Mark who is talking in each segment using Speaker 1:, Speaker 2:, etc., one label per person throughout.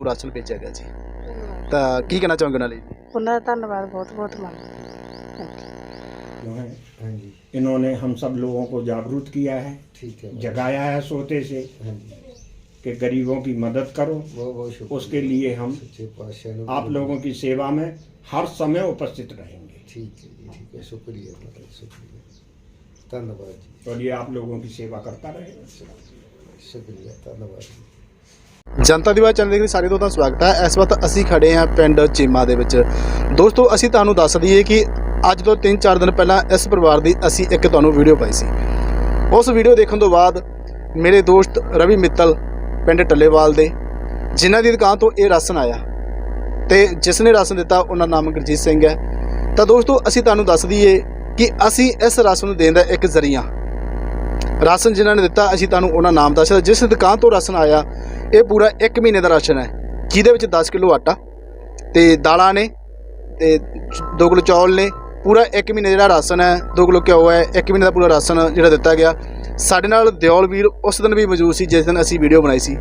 Speaker 1: Ration ਭੇਜਿਆ ਗਿਆ ਜੀ ਤਾਂ ਕੀ ਕਹਿਣਾ ਚਾਹੋਗੇ ਨਾਲੇ
Speaker 2: ਉਹਨਾਂ ਦਾ ਧੰਨਵਾਦ ਬਹੁਤ ਬਹੁਤ ਮੰਨ
Speaker 3: जो है इन्होंने हम सब लोगों को जागरूक किया है
Speaker 4: ठीक है
Speaker 3: जगाया है सोते से
Speaker 4: हाँ जी
Speaker 3: कि गरीबों की मदद करो
Speaker 4: बहुत बहुत शुक्रिया
Speaker 3: उसके लिए हम
Speaker 4: सच्चे पातशाह ने
Speaker 3: आप लोगों की सेवा में हर समय उपस्थित रहेंगे
Speaker 4: ठीक है जी ठीक है शुक्रिया मतलब शुक्रिया धन्यवाद जी
Speaker 3: और ये आप लोगों की सेवा करता रहेगा
Speaker 4: शुक्रिया धन्यवाद जी
Speaker 1: ਜਨਤਾ ਦੀ ਆਵਾਜ਼ ਚੈਨਲ ਦੇ ਲਈ ਸਾਰੇ ਦੋਸਤਾਂ ਦਾ ਸਵਾਗਤ ਹੈ। ਇਸ ਵਕਤ ਅਸੀਂ ਖੜੇ ਹਾਂ ਪਿੰਡ ਚੀਮਾ ਦੇ ਵਿੱਚ। ਦੋਸਤੋ, ਅਸੀਂ ਤੁਹਾਨੂੰ ਦੱਸ ਦਈਏ ਕਿ ਅੱਜ ਤੋਂ 3-4 ਦਿਨ ਪਹਿਲਾਂ ਇਸ ਪਰਿਵਾਰ ਦੀ ਅਸੀਂ ਇੱਕ ਤੁਹਾਨੂੰ ਵੀਡੀਓ ਪਾਈ ਸੀ। ਉਸ ਵੀਡੀਓ ਦੇਖਣ ਤੋਂ ਬਾਅਦ ਮੇਰੇ ਦੋਸਤ ਰਵੀ ਮਿੱਤਲ ਪਿੰਡ ਟੱਲੇਵਾਲ ਦੇ, ਜਿਨ੍ਹਾਂ ਦੀ ਦੁਕਾਨ ਤੋਂ ਇਹ ਰਾਸ਼ਨ ਆਇਆ ਤੇ ਜਿਸ ਨੇ ਰਾਸ਼ਨ ਦਿੱਤਾ, ਉਹਨਾਂ ਦਾ ਨਾਮ ਗੁਰਜੀਤ ਸਿੰਘ ਹੈ। ਤਾਂ ਦੋਸਤੋ, ਅਸੀਂ ਤੁਹਾਨੂੰ ਦੱਸ ਦਈਏ ਕਿ ਅਸੀਂ ਇਸ ਰਾਸ਼ਨ ਨੂੰ ਦੇਣ ਦਾ ਇੱਕ ਜ਼ਰੀਆ। ਰਾਸ਼ਨ ਜਿਨ੍ਹਾਂ ਨੇ ਦਿੱਤਾ, ਅਸੀਂ ਤੁਹਾਨੂੰ ਉਹਨਾਂ ਨਾਮ ਦੱਸਿਆ ਜਿਸ ਦੁਕਾਨ ਤੋਂ ਰਾਸ਼ਨ ਆਇਆ ਇਹ ਪੂਰਾ 1 ਮਹੀਨੇ ਦਾ ਰਾਸ਼ਨ ਹੈ, ਜਿਹਦੇ ਵਿੱਚ 10 ਕਿਲੋ ਆਟਾ ਤੇ ਦਾਲਾਂ ਨੇ ਤੇ 2 ਕਿਲੋ ਚੌਲ ਨੇ, ਪੂਰਾ 1 ਮਹੀਨੇ ਜਿਹੜਾ ਰਾਸ਼ਨ ਹੈ 2 ਕਿਲੋ ਘਿਓ ਹੈ 1 ਮਹੀਨੇ ਦਾ ਪੂਰਾ ਰਾਸ਼ਨ ਜਿਹੜਾ ਦਿੱਤਾ ਗਿਆ। ਸਾਡੇ ਨਾਲ ਦਿਓਲ ਵੀਰ ਉਸ ਦਿਨ ਵੀ ਮੌਜੂਦ ਸੀ, ਜਿਸ ਦਿਨ ਅਸੀਂ ਵੀਡੀਓ ਬਣਾਈ ਸੀ।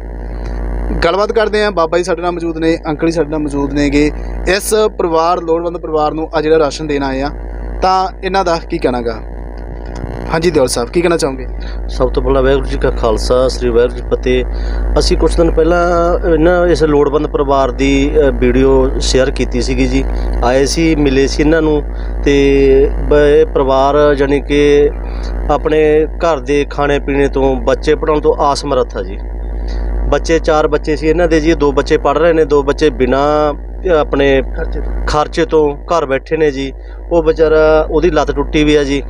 Speaker 1: ਗੱਲਬਾਤ ਕਰਦੇ ਹਾਂ, ਬਾਬਾ ਜੀ ਸਾਡੇ ਨਾਲ ਮੌਜੂਦ ਨੇ, ਅੰਕਲ ਜੀ ਸਾਡੇ ਨਾਲ ਮੌਜੂਦ ਨੇਗੇ। ਇਸ ਪਰਿਵਾਰ, ਲੋੜਵੰਦ ਪਰਿਵਾਰ ਨੂੰ ਆ ਜਿਹੜਾ ਰਾਸ਼ਨ ਦੇਣ ਆਏ ਆ ਤਾਂ ਇਹਨਾਂ ਦਾ ਕੀ ਕਹਿਣਾਗਾ? ਹਾਂਜੀ ਦਿਓਲ ਸਾਹਿਬ ਕੀ ਕਹਿਣਾ ਚਾਹੋਗੇ?
Speaker 5: ਸਭ ਤੋਂ ਪਹਿਲਾਂ ਵਾਹਿਗੁਰੂ ਜੀ ਕਾ ਖਾਲਸਾ ਸ੍ਰੀ ਵਾਹਿਗੁਰੂ ਜੀ ਫਤਿਹ। ਅਸੀਂ ਕੁਝ ਦਿਨ ਪਹਿਲਾਂ ਇਹਨਾਂ ਇਸ ਲੋੜਵੰਦ ਪਰਿਵਾਰ ਦੀ ਵੀਡੀਓ ਸ਼ੇਅਰ ਕੀਤੀ ਸੀਗੀ ਜੀ। ਆਏ ਸੀ ਮਿਲੇ ਸੀ ਇਹਨਾਂ ਨੂੰ ਤੇ ਇਹ ਪਰਿਵਾਰ ਜਾਨੀ ਕਿ ਆਪਣੇ ਘਰ ਦੇ ਖਾਣੇ ਪੀਣੇ ਤੋਂ ਬੱਚੇ ਪੜਾਉਣ ਤੋਂ ਆਸਮਰਥ ਆ ਜੀ। ਬੱਚੇ ਚਾਰ ਬੱਚੇ ਸੀ ਇਹਨਾਂ ਦੇ ਜੀ ਦੋ ਬੱਚੇ ਪੜ ਰਹੇ ਨੇ ਦੋ ਬੱਚੇ ਬਿਨਾ ਆਪਣੇ
Speaker 1: ਖਰਚੇ
Speaker 5: ਤੋਂ ਘਰ ਬੈਠੇ ਨੇ ਜੀ। ਉਹ ਵਿਚਾਰਾ ਉਹਦੀ ਲੱਤ ਟੁੱਟੀ ਵੀ ਆ ਜੀ।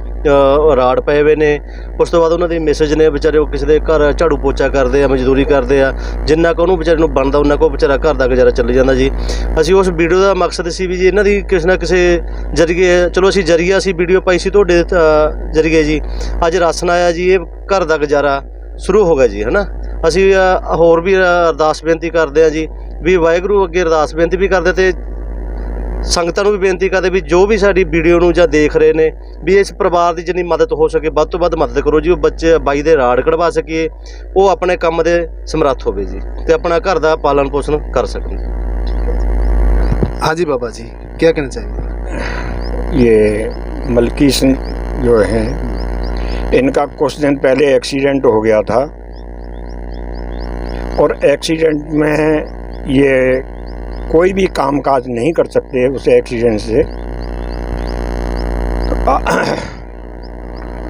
Speaker 5: ਰਾੜ ਪਏ ਹੋਏ ਨੇ। ਉਸ ਤੋਂ ਬਾਅਦ ਉਹਨਾਂ ਦੇ ਮੈਸੇਜ ਨੇ ਵਿਚਾਰੇ ਉਹ ਕਿਸੇ ਦੇ ਘਰ ਝਾੜੂ ਪੋਚਾ ਕਰਦੇ ਆ, ਮਜ਼ਦੂਰੀ ਕਰਦੇ ਆ। ਜਿੰਨਾ ਕੁ ਉਹਨੂੰ ਵਿਚਾਰੇ ਨੂੰ ਬਣਦਾ, ਉਹਨਾਂ ਕੋ ਵਿਚਾਰਾ ਘਰ ਦਾ ਗੁਜ਼ਾਰਾ ਚੱਲ ਜਾਂਦਾ ਜੀ। ਅਸੀਂ ਉਸ ਵੀਡੀਓ ਦਾ ਮਕਸਦ ਸੀ ਵੀ ਜੀ ਇਹਨਾਂ ਦੀ ਕਿਸੇ ਨਾ ਕਿਸੇ ਜਰੀਏ, ਚਲੋ ਅਸੀਂ ਜਰੀਆ ਅਸੀਂ ਵੀਡੀਓ ਪਾਈ ਸੀ ਤੁਹਾਡੇ ਜਰੀਏ ਜੀ। ਅੱਜ ਰਾਸ਼ਨ ਆਇਆ ਜੀ, ਇਹ ਘਰ ਦਾ ਗੁਜ਼ਾਰਾ ਸ਼ੁਰੂ ਹੋ ਗਿਆ ਜੀ, ਹਨਾ? ਅਸੀਂ ਹੋਰ ਵੀ ਅਰਦਾਸ ਬੇਨਤੀ ਕਰਦੇ ਆ ਜੀ, ਵੀ ਵਾਹਿਗੁਰੂ ਅੱਗੇ ਅਰਦਾਸ ਬੇਨਤੀ ਵੀ ਕਰਦੇ ਤੇ ਸੰਗਤਾਂ ਨੂੰ ਵੀ ਬੇਨਤੀ ਕਰਦੇ ਵੀ ਜੋ ਵੀ ਸਾਡੀ ਵੀਡੀਓ ਨੂੰ ਜਾਂ ਦੇਖ ਰਹੇ ਨੇ ਵੀ ਇਸ ਪਰਿਵਾਰ ਦੀ ਜਿੰਨੀ ਮਦਦ ਹੋ ਸਕੇ ਵੱਧ ਤੋਂ ਵੱਧ ਮਦਦ ਕਰੋ ਜੀ ਉਹ ਬੱਚੇ ਬਾਈ ਦੇ ਰਾੜ ਕਢਵਾ ਸਕੀਏ ਉਹ ਆਪਣੇ ਕੰਮ ਦੇ ਸਮਰੱਥ ਹੋਵੇ ਜੀ ਤੇ ਆਪਣਾ ਘਰ ਦਾ ਪਾਲਣ ਪੋਸ਼ਣ ਕਰ ਸਕਣ
Speaker 1: ਹਾਂਜੀ ਬਾਬਾ ਜੀ ਕੀ ਕਹਿਣਾ ਚਾਹੀਏ
Speaker 3: ये मलकी सिंह जो हैं इनका कुछ दिन पहले एक्सीडेंट हो गया था और एक्सीडेंट में ये कोई भी काम काज नहीं कर सकते उस एक्सीडेंट से तो आ-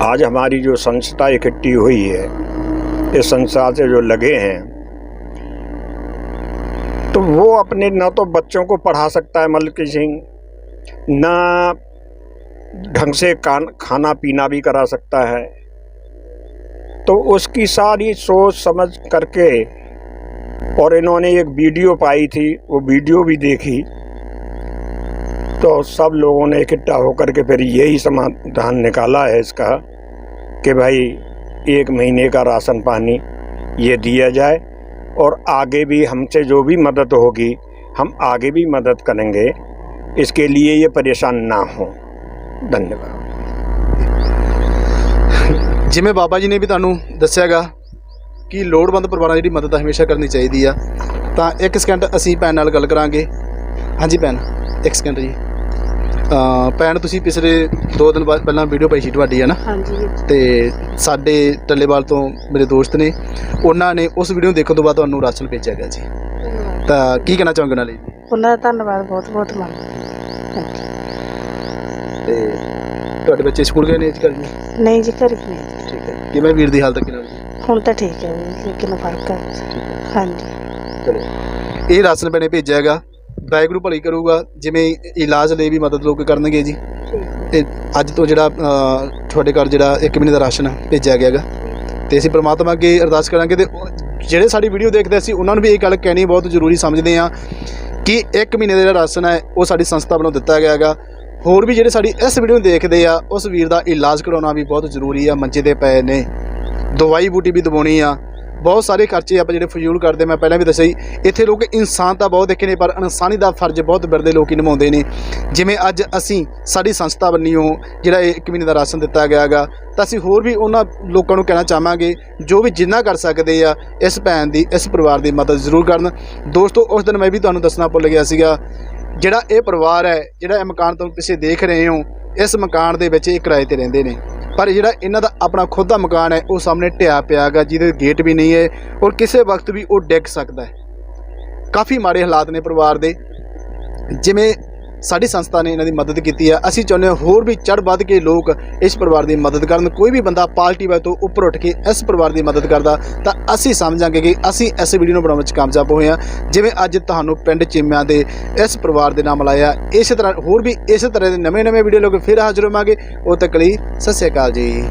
Speaker 3: आज हमारी जो संस्था इकट्ठी हुई है, इस संस्था से जो लगे हैं तो वो अपने न तो बच्चों को पढ़ा सकता है मलकी सिंह, ना ढंग से खाना पीना भी करा सकता है। तो उसकी सारी सोच समझ करके, और इन्होंने एक वीडियो पाई थी, वो वीडियो भी देखी तो सब लोगों ने इकट्ठा होकर के फिर यही समाधान निकाला है इसका कि भाई एक महीने का राशन पानी ये दिया जाए और आगे भी हमसे जो भी मदद होगी हम आगे भी मदद करेंगे इसके लिए ये परेशान ना हो धन्यवाद
Speaker 1: ਜਿਵੇਂ ਬਾਬਾ ਜੀ ਨੇ ਵੀ ਤੁਹਾਨੂੰ ਦੱਸਿਆਗਾ ਕਿ ਲੋੜਵੰਦ ਪਰਿਵਾਰਾਂ ਦੀ ਜਿਹੜੀ ਮਦਦ ਹਮੇਸ਼ਾ ਕਰਨੀ ਚਾਹੀਦੀ ਆ ਤਾਂ ਇੱਕ ਸਕਿੰਟ ਅਸੀਂ ਭੈਣ ਨਾਲ ਗੱਲ ਕਰਾਂਗੇ ਹਾਂਜੀ ਭੈਣ ਇੱਕ ਸਕਿੰਟ ਜੀ ਅ ਭੈਣ ਤੁਸੀਂ ਪਿਛਲੇ 2 ਦਿਨ ਬਾਅਦ ਪਹਿਲਾਂ ਵੀਡੀਓ ਪਾਈ ਸੀ ਤੁਹਾਡੀ ਹੈ ਨਾ?
Speaker 2: ਹਾਂਜੀ
Speaker 1: ਤੇ ਸਾਡੇ ਟੱਲੇਵਾਲ ਤੋਂ ਮੇਰੇ ਦੋਸਤ ਨੇ ਉਹਨਾਂ ਨੇ ਉਸ ਵੀਡੀਓ ਨੂੰ ਦੇਖਣ ਤੋਂ ਬਾਅਦ ਤੁਹਾਨੂੰ ਰਾਸ਼ਨ ਭੇਜਿਆ ਗਿਆ ਜੀ ਤਾਂ ਕੀ ਕਹਿਣਾ ਚਾਹੋਗੇ ਨਾਲੇ
Speaker 2: ਉਹਨਾਂ ਦਾ ਧੰਨਵਾਦ ਬਹੁਤ ਬਹੁਤ ਮੰਨ
Speaker 1: ਤੇ ਤੁਹਾਡੇ ਬੱਚੇ ਸਕੂਲ ਗਏ ਨੇ ਅੱਜ ਕੱਲ੍ਹ ਜੀ
Speaker 2: ਨਹੀਂ ਜੀ ਘਰ ਹੀ ਨੇ
Speaker 1: ਠੀਕ ਹੈ। ਕਿਵੇਂ ਵੀਰ ਦੀ ਹਾਲਤ ਕਿਵੇਂ ਜੀ
Speaker 2: ਹੁਣ ਤਾਂ ਠੀਕ ਹੈ ਜੀ ਲੇਕਿਨ ਫ਼ਰਕ ਹੈ। ਹਾਂਜੀ।
Speaker 1: ਚਲੋ। ਇਹ ਰਾਸ਼ਨ ਪੈਣੇ ਭੇਜਿਆ ਹੈਗਾ। ਵਾਹਿਗੁਰੂ ਭਲੀ ਕਰੂਗਾ ਜਿਵੇਂ ਇਲਾਜ ਲਈ ਵੀ ਮਦਦ ਲੋਕ ਕਰਨਗੇ ਜੀ। ਤੇ ਅੱਜ ਤੋਂ ਜਿਹੜਾ ਅ, ਤੁਹਾਡੇ ਘਰ ਜਿਹੜਾ 1 ਮਹੀਨੇ ਦਾ ਰਾਸ਼ਨ ਭੇਜਿਆ ਗਿਆ ਹੈਗਾ। ਤੇ ਅਸੀਂ ਪ੍ਰਮਾਤਮਾ ਅੱਗੇ ਅਰਦਾਸ ਕਰਾਂਗੇ ਤੇ ਉਹ ਜਿਹੜੇ ਸਾਡੀ ਵੀਡੀਓ ਦੇਖਦੇ ਸੀ ਉਹਨਾਂ ਨੂੰ ਵੀ ਇਹ ਗੱਲ ਕਹਿਣੀ ਬਹੁਤ ਜ਼ਰੂਰੀ ਸਮਝਦੇ ਆ ਕਿ 1 ਮਹੀਨੇ ਦਾ ਜਿਹੜਾ ਰਾਸ਼ਨ ਹੈ ਉਹ ਸਾਡੀ ਸੰਸਥਾ ਵੱਲੋਂ ਦਿੱਤਾ ਗਿਆ ਹੈਗਾ। ਹੋਰ ਵੀ ਜਿਹੜੇ ਸਾਡੀ ਇਸ ਵੀਡੀਓ ਨੂੰ ਦੇਖਦੇ ਆ ਉਸ ਵੀਰ ਦਾ ਇਲਾਜ ਕਰਾਉਣਾ ਵੀ ਬਹੁਤ ਜ਼ਰੂਰੀ ਆ ਮੰਜੇ ਤੇ ਪਏ ਨੇ। ਦਵਾਈ ਬੂਟੀ ਵੀ ਦਵਾਉਣੀ ਆ। ਬਹੁਤ ਸਾਰੇ ਖਰਚੇ ਆਪਾਂ ਜਿਹੜੇ ਫਜ਼ੂਲ ਕਰਦੇ, ਮੈਂ ਪਹਿਲਾਂ ਵੀ ਦੱਸਿਆ ਸੀ ਇੱਥੇ ਲੋਕ ਇਨਸਾਨ ਤਾਂ ਬਹੁਤ ਦੇਖੇ ਨੇ, ਪਰ ਇਨਸਾਨੀ ਦਾ ਫਰਜ਼ ਬਹੁਤ ਬਿਰਦੇ ਲੋਕ ਹੀ ਨਿਭਾਉਂਦੇ ਨੇ। ਜਿਵੇਂ ਅੱਜ ਅਸੀਂ ਸਾਡੀ ਸੰਸਥਾ ਵੱਲੋਂ ਜਿਹੜਾ ਇਹ ਇੱਕ ਮਹੀਨੇ ਦਾ ਰਾਸ਼ਨ ਦਿੱਤਾ ਗਿਆ ਹੈਗਾ, ਤਾਂ ਅਸੀਂ ਹੋਰ ਵੀ ਉਹਨਾਂ ਲੋਕਾਂ ਨੂੰ ਕਹਿਣਾ ਚਾਹਾਂਗੇ, ਜੋ ਵੀ ਜਿੰਨਾ ਕਰ ਸਕਦੇ ਆ, ਇਸ ਭੈਣ ਦੀ, ਇਸ ਪਰਿਵਾਰ ਦੀ ਮਦਦ ਜ਼ਰੂਰ ਕਰਨ। ਦੋਸਤੋ, ਉਸ ਦਿਨ ਮੈਂ ਵੀ ਤੁਹਾਨੂੰ ਦੱਸਣਾ ਭੁੱਲ ਗਿਆ ਸੀਗਾ, ਜਿਹੜਾ ਇਹ ਪਰਿਵਾਰ ਹੈ, ਜਿਹੜਾ ਇਹ ਮਕਾਨ ਤੁਸੀਂ ਪਿੱਛੇ ਦੇਖ ਰਹੇ ਹੋ, ਇਸ ਮਕਾਨ ਦੇ ਵਿੱਚ ਇਹ ਕਿਰਾਏ ਤੇ ਰਹਿੰਦੇ ਨੇ। ਪਰ ਜਿਹੜਾ ਇਹਨਾਂ ਦਾ ਆਪਣਾ ਖੁਦ ਦਾ ਮਕਾਨ ਹੈ, ਉਹ ਸਾਹਮਣੇ ਢਿਆ ਪਿਆ ਹੈਗਾ, ਜਿਹਦੇ ਗੇਟ ਵੀ ਨਹੀਂ ਹੈ ਔਰ ਕਿਸੇ ਵਕਤ ਵੀ ਉਹ ਡਿੱਗ ਸਕਦਾ ਹੈ। ਕਾਫੀ ਮਾੜੇ ਹਾਲਾਤ ਨੇ ਪਰਿਵਾਰ ਦੇ। ਜਿਵੇਂ ਸਾਡੀ ਸੰਸਥਾ ਨੇ ਇਹਨਾਂ ਦੀ ਮਦਦ ਕੀਤੀ ਹੈ। ਅਸੀਂ ਚਾਹੁੰਦੇ ਹਾਂ ਹੋਰ ਵੀ ਚੜ ਵੱਧ ਕੇ ਲੋਕ ਇਸ ਪਰਿਵਾਰ ਦੀ ਮਦਦ ਕਰਨ। ਕੋਈ ਵੀ ਬੰਦਾ ਪਾਰਟੀ ਵਾਲੇ ਤੋਂ ਉੱਪਰ ਉੱਠ ਕੇ ਇਸ ਪਰਿਵਾਰ ਦੀ ਮਦਦ ਕਰਦਾ, ਤਾਂ ਅਸੀਂ ਸਮਝਾਂਗੇ ਕਿ ਅਸੀਂ ਇਸ ਵੀਡੀਓ ਨੂੰ ਬਣਾਉਣ ਵਿੱਚ ਕਾਮਯਾਬ ਹੋਏ ਹਾਂ। ਜਿਵੇਂ ਅੱਜ ਤੁਹਾਨੂੰ ਪਿੰਡ ਚੀਮਿਆਂ ਦੇ ਇਸ ਪਰਿਵਾਰ ਦੇ ਨਾਮ ਲਾਇਆ। ਇਸੇ ਤਰ੍ਹਾਂ ਹੋਰ ਵੀ ਇਸੇ ਤਰ੍ਹਾਂ ਦੇ ਨਵੇਂ ਨਵੇਂ ਵੀਡੀਓ ਲੈ ਕੇ ਫਿਰ ਹਾਜ਼ਰ ਹੋਵਾਂਗੇ। ਉਹ ਤੱਕ ਲਈ ਸਤਿ ਸ਼੍ਰੀ ਅਕਾਲ ਜੀ।